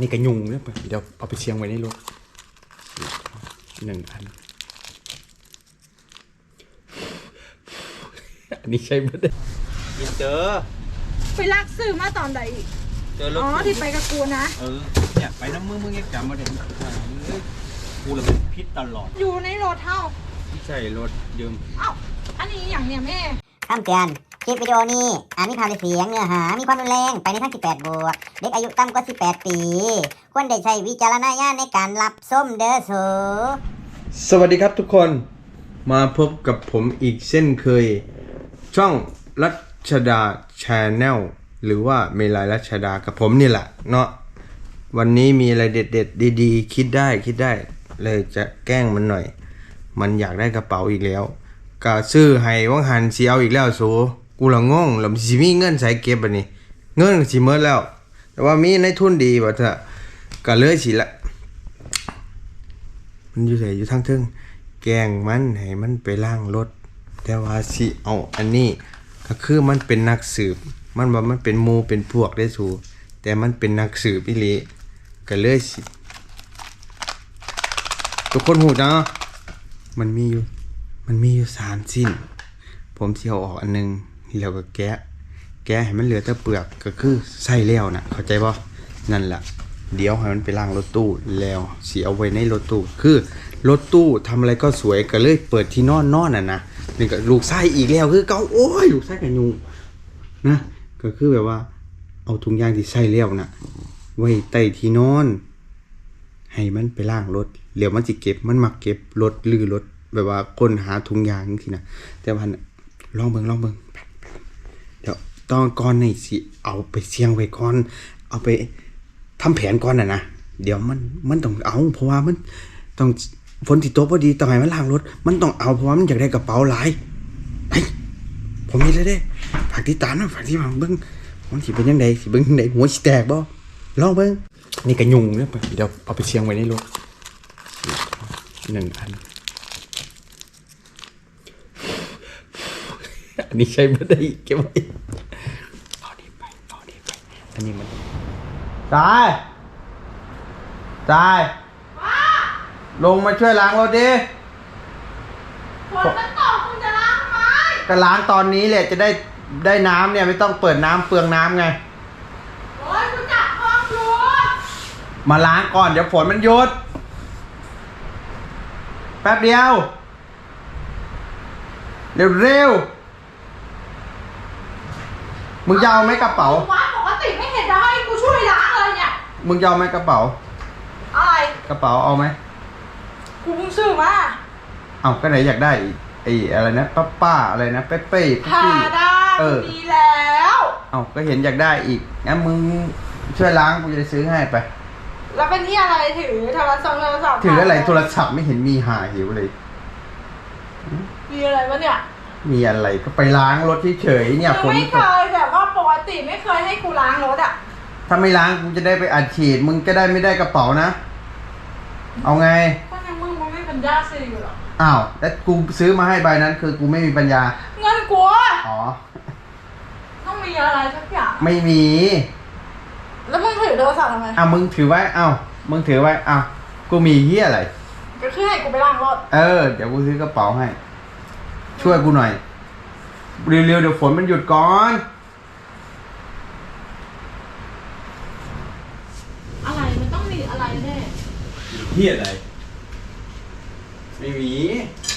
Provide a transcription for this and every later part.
นี่กระยุงเนี่ยเดี๋ยวเอาไปเชียงไว้ในรถหนึ่งอัน อันนี้ใช่ไหมได้ยินเจอ ไปลากซื้อมาตอนใดอีกเจอรถอ๋อที่ไปกับกูนะ เออเนี่ยไปน้ำมึงมึงยังจำมาเด็กกูเลยเป็นพิษตลอด อยู่ในรถเท่า ใช่รถยืมเอ้าอันนี้อย่างเนี้ยแม่คำเตือน คลิปวิดีโอนี้อาจมีภาพและเสียงเนื้อหา มีความรุนแรงไปในทาง 18 บวก เด็กอายุต่ำกว่า 18 ปี ควรได้ใช้วิจารณญาณในการรับส้มเด้อสูสวัสดีครับทุกคน มาพบกับผมอีกเช่นเคย ช่องรัชดาชาแนลหรือว่าเมลายรัชดากับผมนี่แหละเนาะ วันนี้มีอะไรเด็ดๆ ดีๆ คิดได้คิดได้ เลยจะแกล้งมันหน่อย มันอยากได้กระเป๋าอีกแล้วกะซื้อให้วังหันสีเอาอีกแล้วสู กูละงงแล้วสิมีเงินใส่เก็บบัดนี้ เงินก็สิเมิดแล้ว แต่ว่ามีในทุนดีบ่เถอะก็เลยสิละมันอยู่ไสอยู่ทางเทิงแกงมันให้มันไปล้างรถแต่ว่าสิเอาอันนี้ก็คือมันเป็นนักสืบ มันว่ามันเป็นมูเป็นพวกได้สูแต่มันเป็นนักสืบอีหลีก็เลยสิทุกคนหูจ้ามันมีอยู่ มันมีอยู่สามสิ้น ผมสิเอาออกอันหนึง แล้วก็แกะ แกะให้มันเหลือแต่เปลือกก็คือใส่แล้วนะเข้าใจป่ะนั่นแหละเดี๋ยวให้มันไปล้างรถตู้แล้วสิเอาไว้ในรถตู้คือรถตู้ทำอะไรก็สวยก็เลยเปิดที่นอนนอนน่ะนะนี่ก็ลูกไส้อีกแล้วคือเกาโอ้ยลูกไส้กับยุงนะก็คือแบบว่า เอาถุงยางที่ใส่แล้วนะไว้ใต้ที่นอน ให้มันไปล้างรถเดี๋ยวมันสิเก็บมันมักเก็บรถลือรถแบบว่าคนหาถุงยางจังซี่นะแต่ว่าน่ะลองเบิ่งลองเบิง ตอนก่อนนี่สิเอาไปเสี่ยงไว้ก่อน เอาไปทำแผนก่อนน่ะนะเดี๋ยวมันมันต้องเอา เพราะว่ามันต้องฝนติดตกพอดีต้องให้มันล้างรถ มันต้องเอาเพราะว่ามันอยากได้กระเป๋าหลายไปผมมีเลยเด้ฝากติดตามนะฝากที่มาเบิ่งมันสิเป็นยังไงสิเบิ่งยังไงหัวสิแตกบ่ลองเบิ่งนี่กระยุงเนี่ยเดี๋ยวเอาไปเชียงไว้ในรถหนึ่งอันอันนี้ใช้ไม่ได้เก็บไว้เอาดีไปเอาดีไป อั นนี้มันตายตายลงมาช่วยล้างรถดิฝนมันตกคุณจะล้างทำไมก็ล้างตอนนี้แหละจะได้ได้น้ำเนี่ยไม่ต้องเปิดน้ำเปลืองน้ำไงโอ้ยคุณจับห้องอยู่มาล้างก่อนเดี๋ยวฝนมันหยุด แป๊บเดียว เร็วเร็วๆมึงจะเอาไหมกระเป๋าวัดปก ติไม่เห็นจะให้กูช่วยล้างเลยเนี่ย มึงจะเอาไหมกระเป๋า อะไร กระเป๋าเอาไหม กูเพิ่งซื้อมาเอาก็ไหนอยากได้ไอ้อะไรนะป้าป้าอะไรนะเป๊ะเป๊ะพาปี้ดาเออ ดีแล้ว เอาก็เห็นอยากได้อีกงั้นมึงช่วยล้างกูจะซื้อให้ไป แล้วเป็นที่อะไรถือโทรศัพท์โทรศัพท์ถืออะไรโทรศัพท์ไม่เห็นมีหาหิวเลย มีอะไรวะเนี่ย มีอะไรก็ไปล้างรถเฉยๆเนี่ยฝคือนไม่ตเคกยแบบว่าปกติไม่เคยให้กูล้างรถอะ ถ้าไม่ล้างกูจะได้ไปอัดฉีดมึงจะได้ไม่ได้กระเป๋านะ เอาไง ก็ยังมึงมันไม่เป็นญาติซื้ออยู่หรอกอ้าวแล้วกูซื้อมาให้ใบนั้น คือกูไม่มีปัญญา เงินกูอะอ๋อ ต้องมีอะไรสักอย่าง ไม่มี แล้วมึงถือโทรศัพท์ทำไม อ้าวมึงถือไว้ อ้าวมึงถือไว้ อ้าวกูมีเฮียอะไร ก็คือให้กูไปล้างรถ เออ เดี๋ยวกูซื้อกระเป๋าให้ ช่วยกูหน่อย เร็วๆเดี๋ยวฝนมันหยุดก่อน อะไรมันต้องมีอะไรแน่เฮียอะไร ไม่มี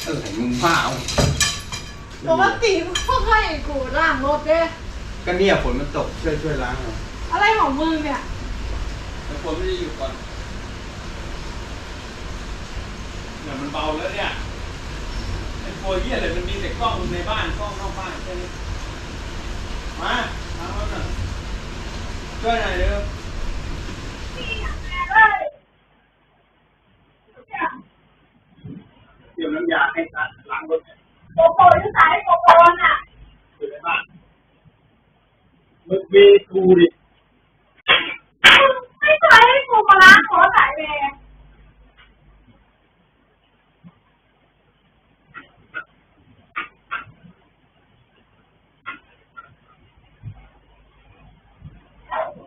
อะไรมึงบ้าเอาปกติพวกให้กูล้างรถเด้ก็เนี่ยฝนมันตกช่วยช่วยล้างหน่อยอะไรของมึงเนี่ยแล้วฝนไม่ได้หยุดก่อนเนี่ยมันเบาแล้วเนี่ย ไอ้โฟเยี่ยอะไรมันมีแต่กล้องในบ้านกล้องนอกบ้านแค่นี้มามาเอาหน่อยช่วยหน่อยเร็วเตรียมน้ำยาให้ซักล้างรถเนี่ยโกโปรที่สายโกโปรน่ะอยู่ในบ้านมึงมีกูดิไม่ให้กูมาล้างรถสายเมย์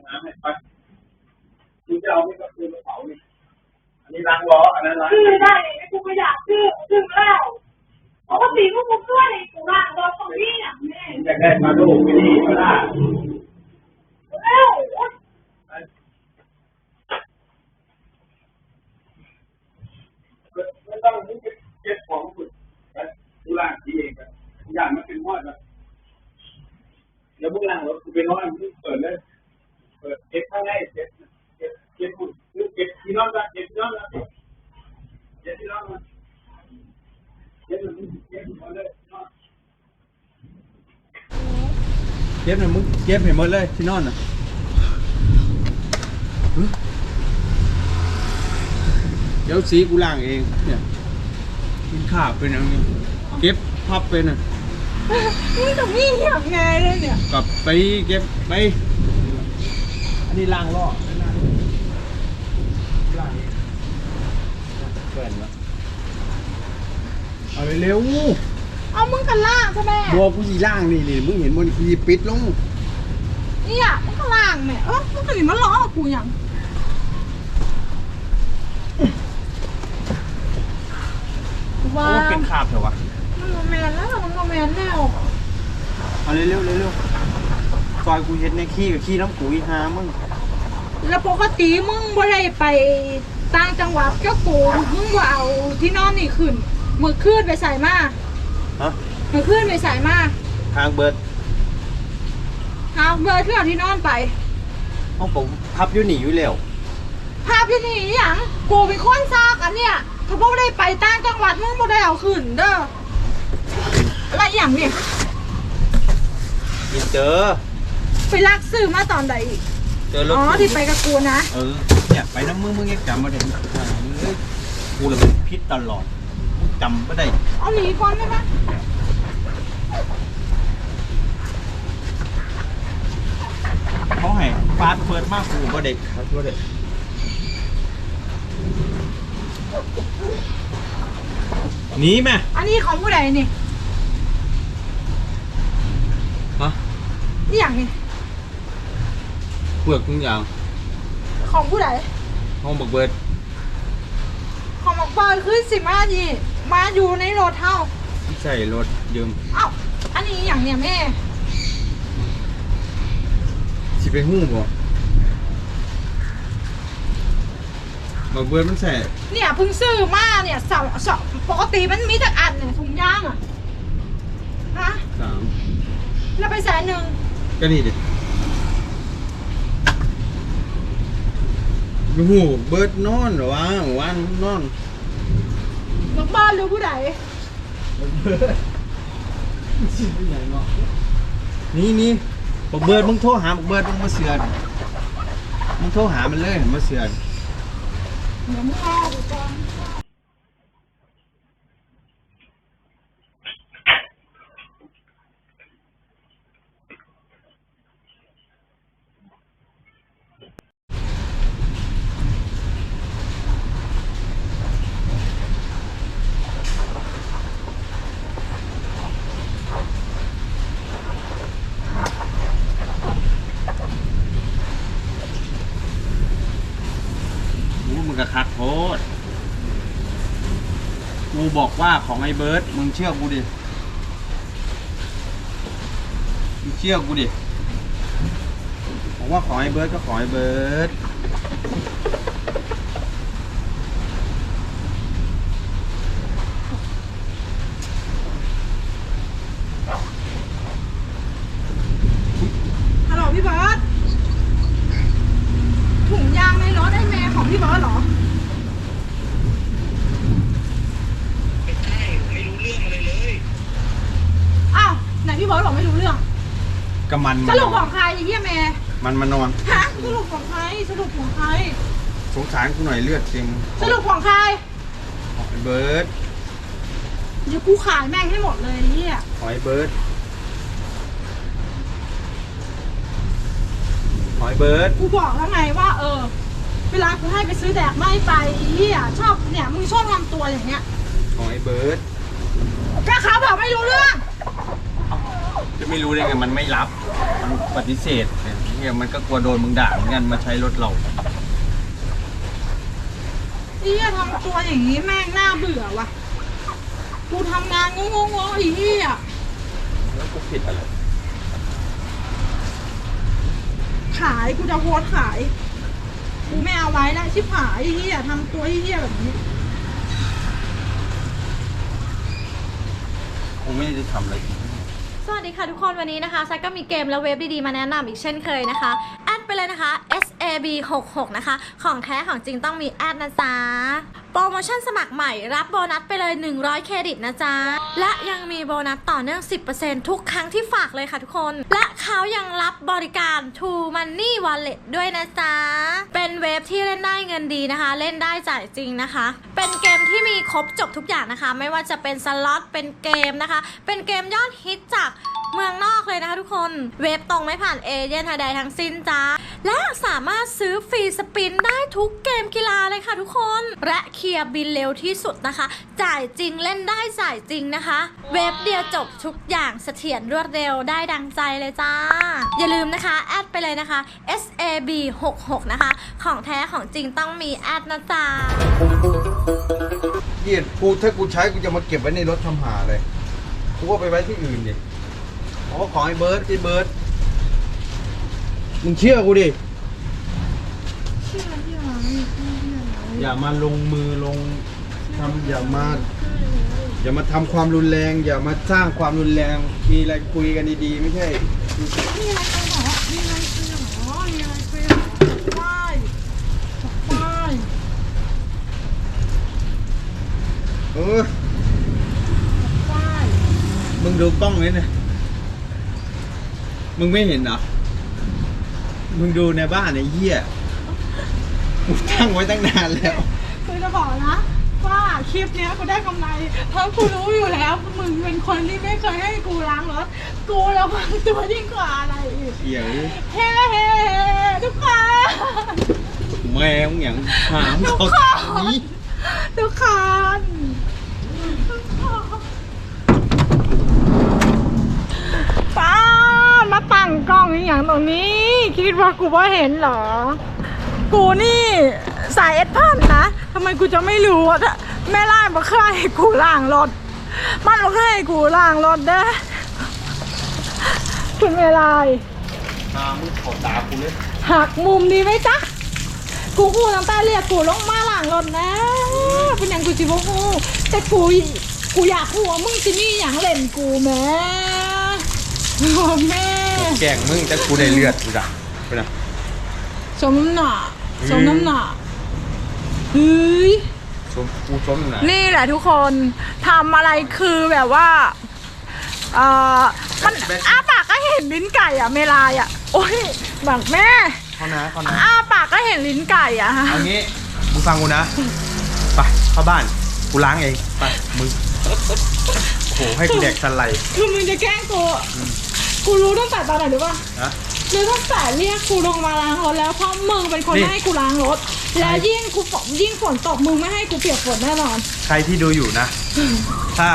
น้ำให้ไปกู จะเอาไม่ก็คือกระเป๋านี่อันนี้ล้างล้ออันนั้นล้างชื่อได้เลยกูไม่อยากชื่อชื่อแล้วปกติพวกกูช่วยกูร่างรถของพี่อะแม่อยากได้มาดูไม่ดีก็ได้ เอ้า ไม่ต้องเก็บของสุดดูล่างทีเองกันอย่างมันเป็นมอดนะเดี๋ยวพวกล่างรถกูไปนอนมึงเปิดเลย เปิดเก็บข้างในเก็บเก็บเก็บฝุ่นหรือเก็บที่นอนละเก็บที่นอนละเก็บที่นอนมาเก็บมันเก็บหมดเลยนอน เก็บหน่อยมึงเก็บให้หมดเลยที่นอนน่ะเดี๋ยวสีกูล่างเองเนี่ยกินข้าวเป็นอย่างนี้เก็บพับเป็นอะมึงกับพี่อย่างไงเลยเนี่ยกลับไปเก็บไป อันนี้ล้างล้อล้างล้างเปิดแล้วเอาเร็ว เอามึงกันล่างใช่ไหมๆบัวกูสีล่างนี่นี่มึงเห็นบนขีปิดลงเนี่ยมึงก็ล่างแม่เออมึงก็หนีมาล้อกูอย่างว่าโอ้เป็นขาบเหรอวะมันโมแมนแล้วมันโมแมนแล้วเอาเร็วๆเร็วๆซอยกูเห็ดในขี้กับขี้น้ำปุ๋ยหามึงแล้วปกติมึงบ่ได้ไปต่างจังหวัดก็กูมึงว่าเอาที่นอนนี่ขึ้นมือขึ้นไปใส่มา ฮะมือขึ้นไปใส่มาทางเบิร์ดเอาเบอร์ที่เอาที่นอนไปห้องผมพับอยู่หนีอยู่แล้วภาพที่นี่อหย่างกูเป็นคนซากอันเนี้ยถ้าบ่ได้ไปต่างจังหวัดมึงบ่ได้เอาขึ้นเด้ออะไรอหย่างนี่ยินเจอ ไปลักซื้อมาตอนใดอีกเจอรถอ๋อที่ไปกับกูนะ เออเนี่ยไปน้ำมึงมึงยังจำมาได้อ่ามึงเอ้ยกูเลยเป็นพิษตลอดมึง จำไม่ได้ เอาหนีก่อนได้ไหมเขาให้ฟาดเปิดมากกูก็เด็กครับก็เด็กหนีไหมอันนี้ของผู้ใดนี่ฮะนี่อย่างนี่เปลือกทุกอย่างของผู้ใดห้องบักเบิดของหมอกบอยคือสิมานี่ มาอยู่ในรถเท่าใส่รถยืมเอ้าอันนี้อหย่างเนี่ยแม่สิไปหู้บ่บักเบิดมันใส่เนี่ยเพิ่งซื้อมาเนี่ยสองสองปกติมันมีแต่อันเนี่ยถุงยางอะฮะสามแล้วไปแสนหนึ่งก็นี่ดิโอ้โหเบิดนอนเหรอวะวันนอนหมอก บ้านหรือผู้ใดนี่นี่บอกเบิดมึงโทรหาบอกเบิดมึงมาเสือนมึงโทรหามันเลยมาเสือนเดี๋ยวมึงรอกูก่อน กูมึงกะคักโพดกูบอก ว่าของไอ้เบิร์ดมึงเชื่อกูดิมึงเชื่อกูดิผมว่าของไอ้เบิร์ดก็ของไอ้เบิร์ด ฮัลโหลพี่เบิร์ดถุงยางในรถไอ้แม่ของพี่เบิร์ดเหรอ ไม่ใช่ ไม่รู้เรื่องอะไรเลย อ้าวไหนพี่เบิร์ดบอกไม่รู้เรื่อง ก็มันสรุปของใครไอ้เหี้ยแม่มันมานอน ฮะสรุปของใครสรุปของใครสงสารกูหน่อยเลือดเต็มสรุปของใครของไอ้เบิร์ดเดี๋ยวกูขายแม่งให้หมดเลยไอ้เหี้ยของไอ้เบิร์ดของไอ้เบิร์ดกูบอกแล้วไงว่า เออ เวลากูให้ไปซื้อแดกไม่ไปไอ้เหี้ยชอบเนี่ยมึงชอบทำตัวอย่างเงี้ยของไอ้เบิร์ดก็เขาบอกไม่รู้เรื่องจะ ไม่รู้ได้ไงมันไม่รับมันปฏิเสธเนี่ยมันก็กลัวโดนมึงด่าเหมือนกันมาใช้รถเราไอ้เหี้ยทำตัวอย่างนี้แม่งน่าเบื่อว่ะ กูทำงานงงๆๆไอ้เหี้ยแล้วกูผิดอะไร ขายกูจะโพสต์ขาย กูไม่เอาไว้แล้วชิบหายไอ้เหี้ยทำตัวไอ้เหี้ยแบบนี้ กูไม่ได้ทำอะไรผิด สวัสดีค่ะทุกคนวันนี้นะคะซักก็มีเกมและเว็บดีๆมาแนะนำอีกเช่นเคยนะคะ ไปเลยนะคะ SAB 6 6นะคะ ของแท้ของจริงต้องมีแอดนะจ๊ะ โปรโมชั่นสมัครใหม่รับโบนัสไปเลย 100 เครดิตนะจ๊ะ และยังมีโบนัสต่อเนื่อง 10%ทุกครั้งที่ฝากเลยค่ะทุกคน และเขายังรับบริการ True Money Wallet ด้วยนะจ๊ะ เป็นเว็บที่เล่นได้เงินดีนะคะ เล่นได้จ่ายจริงนะคะ เป็นเกมที่มีครบจบทุกอย่างนะคะ ไม่ว่าจะเป็นสล็อตเป็นเกมนะคะ เป็นเกมยอดฮิตจากเมืองนอกเลยนะคะทุกคน เว็บตรงไม่ผ่านเอเย่นใดๆทั้งสิ้นจ้า และสามารถซื้อฟรีสปินได้ทุกเกมกีฬาเลยค่ะทุกคน และเคลียร์บินเร็วที่สุดนะคะ จ่ายจริงเล่นได้จ่ายจริงนะคะ เว็บเดียวจบทุกอย่างเสถียรรวดเร็วได้ดังใจเลยจ้า อย่าลืมนะคะ แอดไปเลยนะคะ SAB 6 6นะคะ ของแท้ของจริงต้องมีแอดนะจ๊ะเกียดกูถ้ากูใช้กูจะมาเก็บไว้ในรถทำหาเลย กูก็ไปไว้ที่อื่นดิอ๋อของไอ้เบิร์ดไอ้เบิร์ด มึงเชื่อกูดิ เชื่อที่ไหนอย่ามาลงมือลงทำอย่ามาอย่ามาทำความรุนแรง อย่ามาสร้างความรุนแรง มีอะไรคุยกันดีๆ ไม่ใช่ มีอะไรคุยหรอมีอะไรคุยหรอมีอะไรคุยหรอป้ายป้ายเออ ป้ายมึงดูกล้องนี่นะมึงไม่เห็นเหรอ มึงดูในบ้านไอ้เหี้ยกูตั้งไว้ตั้งนานแล้ว คือจะบอกนะ ว่าคลิปเนี้ยกูได้กำไร เพราะกูรู้อยู่แล้ว มึงเป็นคนที่ไม่เคยให้กูล้างรถ กูระวังตัวยิ่งกว่าอะไรอีกเหี้ยเอ้ยเฮ้ทุกคน แมวอย่างหามเขานี้ทุกคนป้ามาตั้งกล้องอหย่างตรงนี้ คิดว่ากูว่าเห็นเหรอ กูนี่สายเอสพันนะทำไมกูจะไม่รู้อะถ้าแม่ล่างมาเคยให้กูล้างรถ มันมาเคยให้กูล้างรถเด้อคุณเวลาหามขอตากูเลยหักมุมดีไหมจ๊ะกูกูตั้งแต่เรียกกูลงมาหลังรถนะ เป็นอย่างกูจิบกูแต่กูกูอยากหัวามึงจะนี่อย่างเล่นกูแม่โอ้แม่แกล้งมึงแต่กูได้เลือดกูจ้ะ ไปนะสมน้ำหนาอืมสมน้ำหนาเฮ้ยชมกูชมอยู่ไหนนี่แหละทุกคนทำอะไรคือแบบว่าเอ่อมันอ้าปากก็เห็นลิ้นไก่อะเมลายอะโอ้ยบักแม่เขานะเขานะอ้าปากก็เห็นลิ้นไก่อะเอางี้มึงฟังกูนะไปเข้าบ้านกูล้างเองไปมึงโอ้โหให้กูแดกสไลด์คือมึงจะแกล้งกูอะกูรู้ตั้งแต่ตอนไหนรู้ป่ะ นะรู้ตั้งแต่เรียกกูลงมาล้างรถแล้วเพราะมึงเป็นคนนี่ไม่ให้กูล้างรถ แล้วยิ่งกูฝนยิ่งฝนตกมึงไม่ให้กูเปียกฝนแน่นอน ใครที่ดูอยู่นะ ถ้า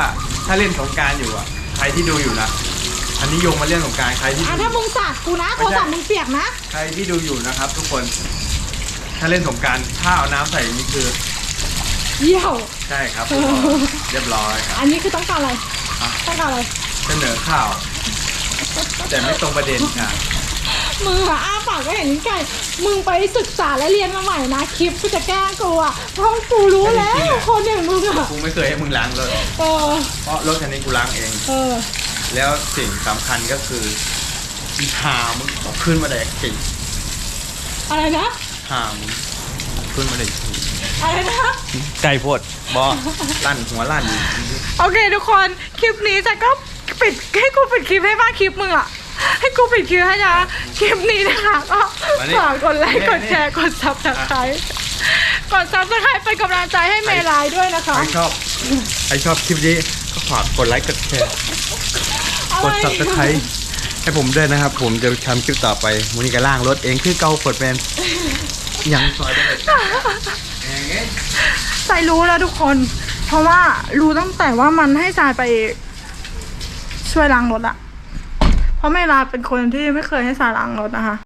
ถ้าเล่นสงกรารอยู่อะ ใครที่ดูอยู่นะ อันนี้โยงมาเล่นสงกรารใครที่อะถ้ามึงสาดกูนะโทไม่รใช่ศัพท์มึงเปียกนะ ใครที่ดูอยู่นะครับ ทุกคน ถ้าเล่นสงกรารถ้าเอาน้ำใส่อย่างนี้คือเยี่ยว ใช่ครับผมเรียบร้อยครับ อันนี้คือต้องการอะไร อะ ต้องการอะไร เสนอข่าว แต่ไม่ตรงประเด็นค่ะ มึงอะอ้าปากก็เห็นลิ้นไก่มึงไปศึกษาและเรียนมาใหม่นะคลิปกูจะแกล้งกูอะเพราะกูรู้แล้วจริงๆอะคนอย่างมึงอะกูไม่เคยให้มึงล้างรถเออเพราะรถคันนี้กูล้างเอง เออ แล้วสิ่งสำคัญก็คืออีหามึงขึ้นมาแดกกิ่งอะไรนะหามึงขึ้นมาแดกกิ่งอะไรนะ ไก่โพดบอลั่นหัวลั่นอยู่ โอเคทุกคน คลิปนี้จะก็ปิดให้กูปิดคลิปให้บ้างคลิปมึงอะ ให้กูปิดคลิปให้นะคลิปนี้นะคะก็ฝากกดไลค์กดแชร์กดซับสไครต์กดซับสไครต์เป็นกำลังใจให้เมลายด้วยนะคะ ใครชอบใครชอบคลิปนี้ก็ฝากกดไลค์กดแชร์กด subscribe ให้ผมด้วยนะครับ ผมจะทำคลิปต่อไปวันนี้ก็ล่างรถเองคือเกากดแมนยังซอยได้เลยอย่างเงี้ยใส่รู้แล้วทุกคน เพราะว่ารู้ตั้งแต่ว่ามันให้ทรายไปช่วยล้างรถอะเพ ราะเมลาเป็นคนที่ไม่เคยให้สายล้างรถนะคะ